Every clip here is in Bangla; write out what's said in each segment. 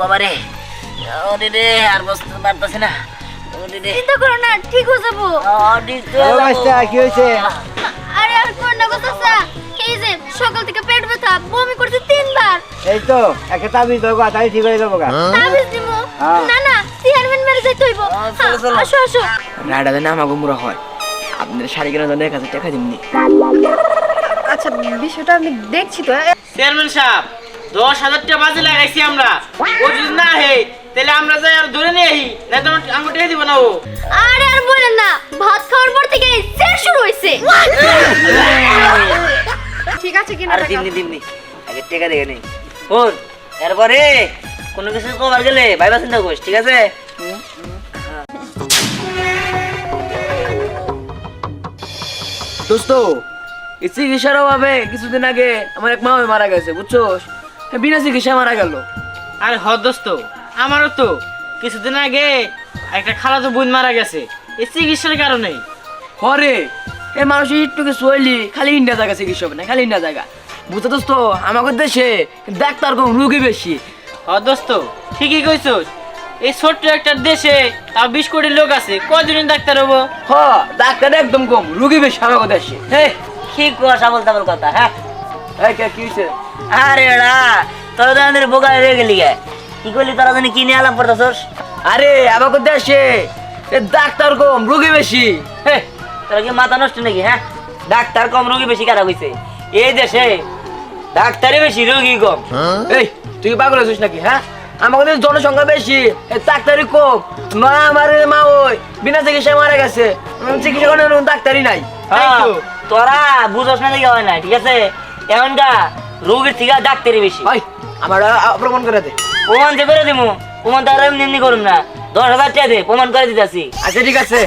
বাবারে। ওরে রে আর বসতে পারতেছি না। ওরে রে চিন্তা করো না ঠিক হয়ে যাব। অডিট ও মাস্টার কি হয়েছে? আরে আর কোন না কথা এই যে সকাল থেকে পেট ব্যথা বমি করছে তিনবার। এই তো একটা তাবিজ দেবো তাই ঠিক হয়ে যাব গা। তাবিজ দিমু? হ্যাঁ। না না চেয়ারম্যান মেরে যাইতে হইব। হ্যাঁ। আসো আসো। আমাকে মুরা হয়। আপনার শাড়ি কেনার জন্য এক হাজার টাকা দিমনি। আচ্ছা বিষয়টা আমি দেখছি তো। চেয়ারম্যান সাহেব দশ হাজার টাকা বাজে লাগাইছি আমরা। ও যদি না হে তাহলে আমরা যাই আর ধরে নিয়ে আহি না তো আঙ্গুল টেকে দিব না ও। আরে আর বলেন না ভাত খাওয়ার পর থেকে সের শুরু হইছে। ঠিক আছে কিনা আর দিমনি দিমনি আগে টেকা দেখে নেই শোন এরপরে কোনো কিছু কবার গেলে ভাইবা চিন্তা করিস ঠিক আছে? দোস্ত এই চিকিৎসার অভাবে কিছুদিন আগে আমার এক মামা মারা গেছে বুঝছ বিনা চিকিৎসা মারা গেল। আরে হ দোস্ত আমারও তো। কিছুদিন আগে একটা খালাতো বোন মারা গেছে। এই চিকিৎসার কারণেই হরে এই মানুষ একটু কিছু হইলি খালি ইন্ডিয়া জায়গা চিকিৎসা হবে না খালি ইন্ডিয়া জায়গা। বুঝছ দোস্ত আমাদের দেশে ডাক্তার কম রুগী বেশি। হ দোস্ত ঠিকই কইছস এই ছোট্ট একটা দেশে তাও বিশ কোটি লোক আছে কদিন ডাক্তার হব? হ ডাক্তার একদম কম রুগী বেশি আমাদের দেশে। হে কি কুয়াশা বলতে আমার কথা হ্যাঁ? এই কে কি হয়েছে আরে এড়া তোরা তো আমাদের বোকা হয়ে গেলি গে। কি করলি তোরা জানি কিনে আলাম পড়তেছস আরে আমাদের দেশে এ ডাক্তার কম রুগী বেশি। তোরা কি মাথা নষ্ট নাকি হ্যাঁ? ডাক্তার কম রোগী বেশি কারা হইছে এই দেশে ডাক্তারই বেশি রোগী কম। এই তুই কি পাগল আছিস নাকি হ্যাঁ? আমাদের জনসংখ্যা বেশি ডাক্তারই কম। মা আমার মা ওই বিনা চিকিৎসায় মারা গেছে। চিকিৎসা করার ডাক্তারই নাই। হ্যাঁ, তোরা বুঝস না দেখি হয় না ঠিক আছে? এমনটা রোগীর থেকে ডাক্তারই বেশি। ভাই আমার প্রমাণ করে দে। প্রমাণ যে করে দিমু প্রমাণ তো আর এমনি এমনি করুন না। দশ হাজার টাকা দে প্রমাণ করে দিতেছি। আচ্ছা ঠিক আছে।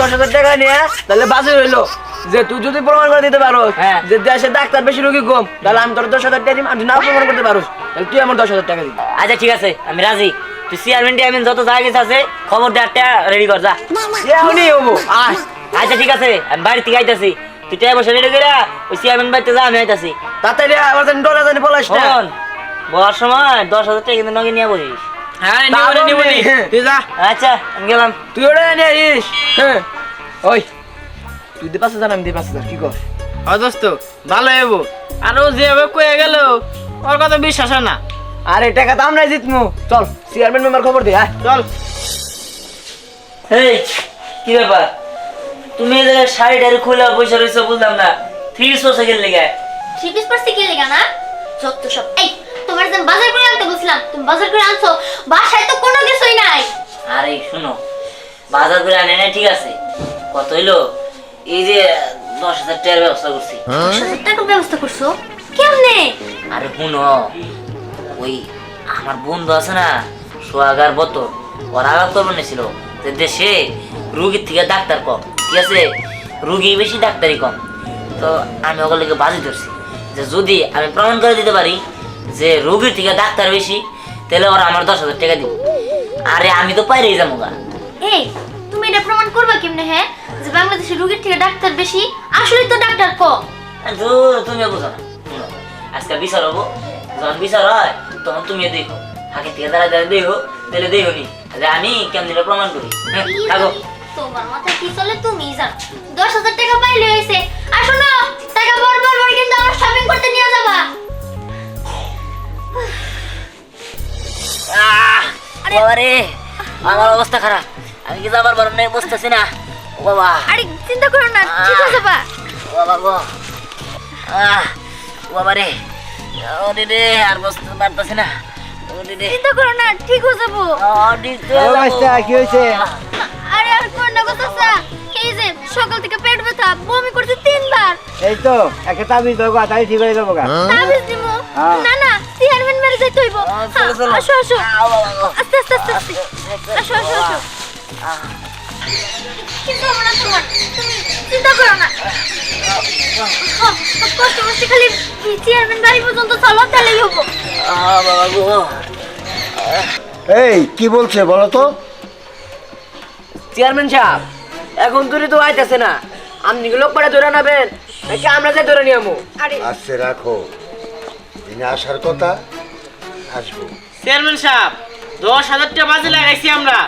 দশ হাজার টাকা নিয়ে তাহলে বাজে যে তুই যদি প্রমাণ করে দিতে পারো হ্যাঁ। যে দেশে ডাক্তার বেশি রোগী কম তাহলে আমি তোর দশ হাজার টাকা দিই আর না প্রমাণ করতে পারো তাহলে তুই আমার দশ হাজার টাকা দিবি। আচ্ছা ঠিক আছে আমি রাজি। তুই চেয়ারম্যান টিয়ারম্যান যত যা আছে খবর দেওয়ারটা রেডি কর যা। হব আচ্ছা ঠিক আছে আমি বাড়ি থেকে আইতাছি। তুই বসে রেডি করে ওই চেয়ারম্যান বাড়িতে যা আমি আইতাছি। তাড়াতাড়ি আবার যেন ডরা জানি বলাস না। শোন বলার সময় দশ হাজার টাকা কিন্তু নগে নিয়ে বসিস। হ্যাঁ নিবনি হ্যাঁ। তুই যা। আচ্ছা আমি গেলাম। তুই ওটা নিয়ে আইস। হ্যাঁ। ওই। তুই দে পাঁচ হাজার আমি দে পাঁচ হাজার কি কর? হ দোস্ত ভালো হইব। আর ও যেভাবে কয়ে গেল ওর কথা বিশ্বাস হয় না। আরে টাকা তো আমরাই জিতমু। চল চেয়ারম্যান মেম্বার খবর দে হ্যাঁ চল। এই কি ব্যাপার? তুমি এই জায়গায় শাড়ি টাড়ি খুলে বসে রয়েছো বুঝলাম না থ্রি সেকেন্ড লেগে। চিকিৎসা পারছি কি লেগা না? যত সব এই তোমার যে বাজার করে আনতে বলছিলাম তুমি বাজার করে আনছো বাসায় তো কোনো কিছুই নাই। আরে শুনো বাজার করে আনে না ঠিক আছে। কত হইল? এই যে দশ হাজার টাকার ব্যবস্থা করছি। দশ হাজার টাকার ব্যবস্থা করছ? কেমনে? আরে শুনো ওই আমার বন্ধু আছে না সোহাগার বতর ওরা আলাপ করবে ছিল যে দেশে রুগীর থেকে ডাক্তার কম। ঠিক আছে? রুগী বেশি ডাক্তারই কম। তো আমি ওগুলোকে বাজি ধরছি। যে যদি আমি প্রমাণ করে দিতে পারি যে রুগীর থেকে ডাক্তার বেশি তাহলে ওরা আমার দশ হাজার টাকা দিবে। আরে আমি তো পাইরেই যাব গা। এই তুমি এটা প্রমাণ করবা কেমনে হ্যাঁ? যে বাংলাদেশের রোগীর থেকে ডাক্তার বেশি আসলে তো ডাক্তার কম। দূর তুমি বুঝো না। আজকে বিচার হব। যখন বিচার হয় তখন তুমি দেখো। আগে থেকে দাঁড়া দাঁড়া দেখো তাহলে দেখো নি। আমি কেমন প্রমাণ করি? হ্যাঁ থাকো। তোমার মাথায় কি চলে তুমি জানো দশ হাজার টাকা পাইলে হয়েছে। আর শোনো টাকা বরবার পরে কিন্তু আমার শপিং করতে নিয়ে যাবা। বাবারে আমার অবস্থা খারাপ। আমি কি যাবার বারণ নেই বসতেছি না। বাবা। আরে চিন্তা করো না ঠিক যাবা ও বাবা গো আহ, ও বাবারে ওরে রে আর বসতে পারতেছি না। রে চিন্তা করো না ঠিক হয়ে যাব। ও কি হয়েছে? আরে আর কোন না কথা এই যে সকাল থেকে পেট ব্যথা বমি করছে তিনবার। এই তো একটা তাবিজ দেবো তাই ঠিক হয়ে যাব গা। তাবিজ দিমু? হ্যাঁ। না না চেয়ারম্যান মেরে যাইতে হইব। আহ, চলো, চলো। আসো আসো। আস্তে আস্তে আস্তে আসো আসো আসো। হবে না তোমার তুমি চিন্তা করো না। কষ্ট মস্তি খালি চেয়ারম্যান বাড়ি পর্যন্ত চলো তাহলেই হব। আহ, বাবা গো। এই কি বলছে বলো তো? চেয়ারম্যান সাহেব এখন তুই তো আইতেছে না। আপনি কি লোক পাড়া ধরে নেবেন নাকি আমরা যে ধরে নিয়ে আমু? আরে আসছে রাখো। দিনে আসার কথা আসব। চেয়ারম্যান সাহেব দশ হাজার টাকা বাজে লাগাইছি আমরা।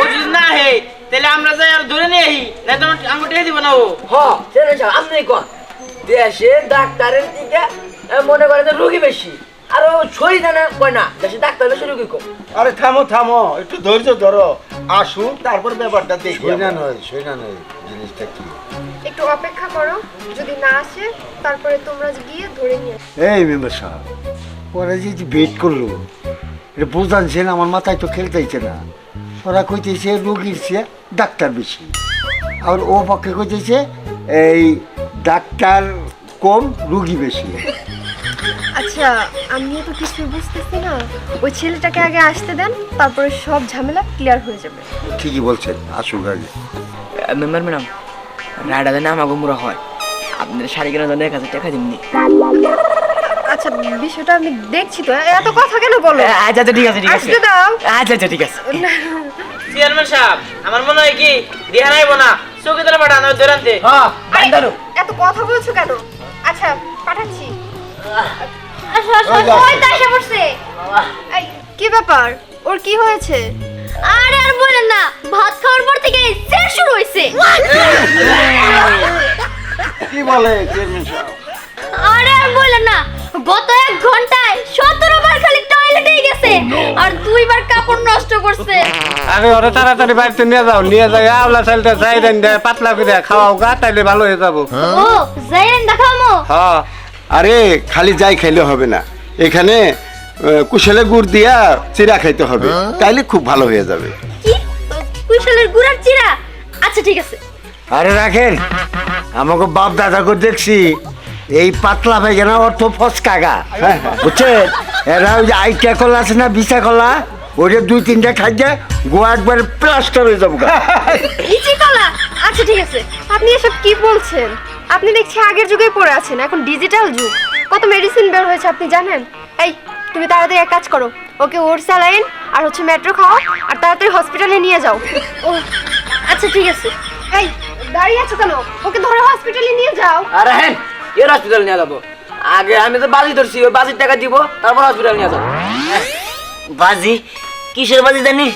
ও যদি না হে তাহলে আমরা যাই আর ধরে নিয়ে আহি না তো আমাকে টেহে দিব না ও। হ চেয়ারম্যান সাহেব আপনি কোন? দেশে ডাক্তারের দিকে মনে করেন যে রুগী বেশি। আর ও ছই জানা কয় না দেশে ডাক্তার বেশি রুগী কম আরে থামো থামো একটু ধৈর্য ধরো। আসুক তারপর ব্যাপারটা দেখি সই না আমরা। নয় সই না নয় জিনিসটা কি? একটু অপেক্ষা করো যদি না আসে তারপরে তোমরা গিয়ে ধরে নিয়ে এই মেম্বার সাহেব ওরা যে যে বেট করল এটা বুঝানছে না আমার মাথায় তো খেলতেইছে না। ওরা কইতেছে রুগীর চেয়ে ডাক্তার বেশি। আর ও পক্ষে কইতেছে এই ডাক্তার কম রুগী বেশি। আচ্ছা আমিও তো কিছুই বুঝতেছি না। ওই ছেলেটাকে আগে আসতে দেন তারপরে সব ঝামেলা ক্লিয়ার হয়ে যাবে। ঠিকই বলছেন আসুক আগে। মেম্বার ম্যাডাম রায়ডা দেন আমাকে মুরা হয়। আপনার শাড়ি কেনার জন্য এক হাজার টাকা দিমনি। আচ্ছা বিষয়টা আমি দেখছি তো। এত কথা কেন বলো? আচ্ছা আচ্ছা ঠিক আছে ঠিক আছে। আসতে দাও। আচ্ছা আচ্ছা ঠিক আছে। চেয়ারম্যান সাহেব আমার মনে হয় কি দেহা নাইব না। চৌকি ধরে পাঠানো ধরে হ্যাঁ এত কথা বলছো কেন? আচ্ছা পাঠাচ্ছি। কি ব্যাপার? ওর কি হয়েছে? আরে আর বলেন না ভাত খাওয়ার পর থেকে সেট শুরু হয়েছে কি বলে আরে আর বলেন না গত এক ঘন্টায় সতেরো বার খালি টয়লেটেই গেছে আর দুইবার কাপড় নষ্ট করছে। আরে ওরা তাড়াতাড়ি বাড়িতে নিয়ে যাও নিয়ে যাই আওলা চালটা চাই দেন পাতলা করে খাওয়াও গা তাইলে ভালো হয়ে যাব। ও দেখামো। হ্যাঁ। আরে খালি যাই খাইলে হবে না। এখানে কুশলে গুড় দিয়া চিরা খাইতে হবে। তাইলে খুব ভালো হয়ে যাবে। কি? কুশলের গুড়ার চিরা আচ্ছা ঠিক আছে। আরে রাখেন আমাকে বাপ দাদাকে দেখছি। এই পাতলা পায়খানা অর্থ ফসকাগা বুঝছেন? এরা ওই যে আইটা কলা আছে না বিছা কলা ওইটা দুই তিনটা খাই যায় গোয়া একবার প্লাস্টার হয়ে যাব কলা? আচ্ছা ঠিক আছে। আপনি এসব কি বলছেন? আপনি দেখছি আগের যুগে পড়ে আছেন এখন ডিজিটাল যুগ। কত মেডিসিন বের হয়েছে আপনি জানেন? এই তুমি তাড়াতাড়ি এক কাজ করো। ওকে ওর স্যালাইন আর হচ্ছে মেট্রো খাও আর তাড়াতাড়ি হসপিটালে নিয়ে যাও। ও আচ্ছা ঠিক আছে। এই দাঁড়িয়ে আছো কেন? ওকে ধরে হসপিটালে নিয়ে যাও। আরে হ্যাঁ এর হসপিটাল নিয়ে যাব। আগে আমি তো বাজি ধরছি ওই বাজির টাকা দিব তারপর হসপিটাল নিয়ে যাব। বাজি? কিসের বাজি জানি?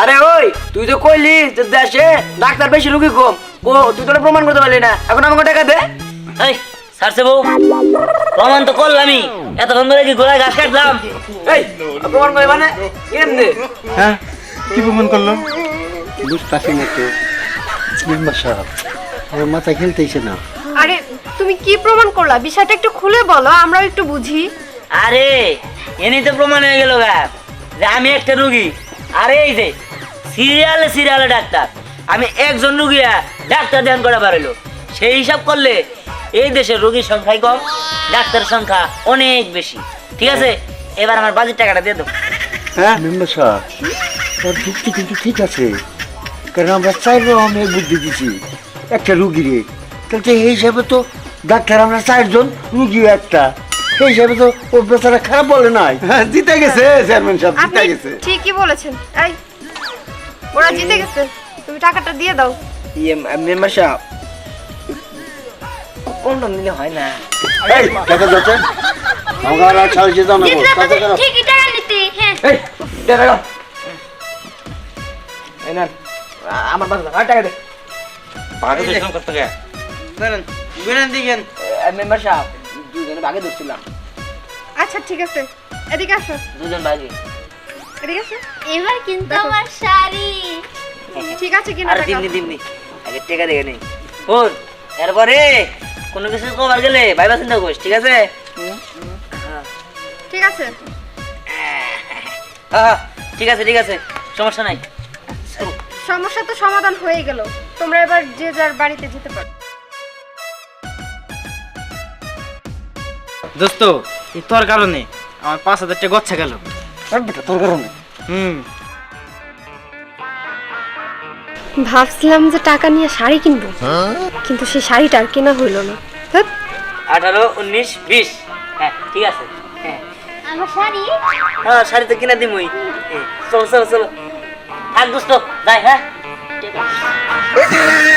আরে ওই তুই তো কইলি যে দেশে ডাক্তার বেশি রুগী কম। ও তুই তো প্রমাণ করতে পারলি না। এখন আমাকে টাকা দে। এই সারছে বউ প্রমাণ তো করলামই। এতক্ষণ ধরে কি গোড়ায় ঘাস কাটলাম? এই প্রমাণ করে মানে? কেমনে হ্যাঁ কি প্রমাণ করল? বুঝতেছি না তো মেম্বার সাহেব আমার না। আরে তুমি কি প্রমাণ করলা? বিষয়টা একটু খুলে বলো আমরাও একটু বুঝি। আরে এনে তো প্রমাণ হয়ে গেল গা যে আমি একটা রুগী। আরে এই যে সিরিয়ালে সিরিয়ালে ডাক্তার। আমি একজন রুগিয়া ডাক্তার ধ্যান করা পারল সেই হিসাব করলে এই দেশের রোগীর সংখ্যাই কম ডাক্তারের সংখ্যা অনেক বেশি। ঠিক আছে? এবার আমার বাজেট টাকাটা দিয়ে দেবো হ্যাঁ? মেম্বার সাহেব তোর যুক্তি কিন্তু ঠিক আছে। কারণ আমরা চার রকমের বুদ্ধি দিছি একটা রুগীরে। তাহলে এই হিসাবে তো ডাক্তার আমরা চারজন রুগীও একটা। সেই হিসাবে তো ও বেচারা খারাপ বলে নাই। হ্যাঁ জিতে গেছে চেয়ারম্যান সাহেব আপনি জিতে গেছে। ঠিকই বলেছেন। এই ওরা জিতে গেছে। তুমি টাকাটা দিয়ে দাও। ইয়ে মেম্বার সাহেব কোনটা নিলে হয় না। এই টাকা যাচ্ছে আমার আর ছাড়ছে দাও না গো, জিতলে টাকা তো দাও। ঠিকই টাকা নিতে হ্যাঁ। এই টাকা এই না আমার পাঁচ হাজার টাকা দে। ধরেন গুনেন দিকেন মেম্বার সাহেব দুজনে ভাগে ধরছিলাম। আচ্ছা ঠিক আছে। এদিকে আসো। দুজন বাজি এদিকে আসো। এবার কিন্তু আমার শাড়ি। ঠিক আছে কিনা টাকা দিমনি দিমনি। আগে টাকা দেখে নেই। শোন এরপরে কোনো কিছু কবার গেলে ভাইবা চিন্তা করিস ঠিক আছে? ঠিক আছে। হ্যাঁ ঠিক আছে ঠিক আছে সমস্যা নাই। সমস্যা তো সমাধান হয়ে গেল। তোমরা এবার যে যার বাড়িতে যেতে পারো। দোস্ত এই তোর কারণে আমার পাঁচ হাজার টাকা গচ্ছা গেল। তোর কারণে? হুম। ভাবছিলাম যে টাকা নিয়ে শাড়ি কিনবো। কিন্তু সেই শাড়িটা আর কেনা হইল না। আঠারো উনিশ বিশ। হ্যাঁ ঠিক আছে। হ্যাঁ। আমার শাড়ি? হ্যাঁ শাড়ি তো কিনা দিমই। চলো চলো চলো। থাক দোস্ত যাই হ্যাঁ। ঠিক আছে।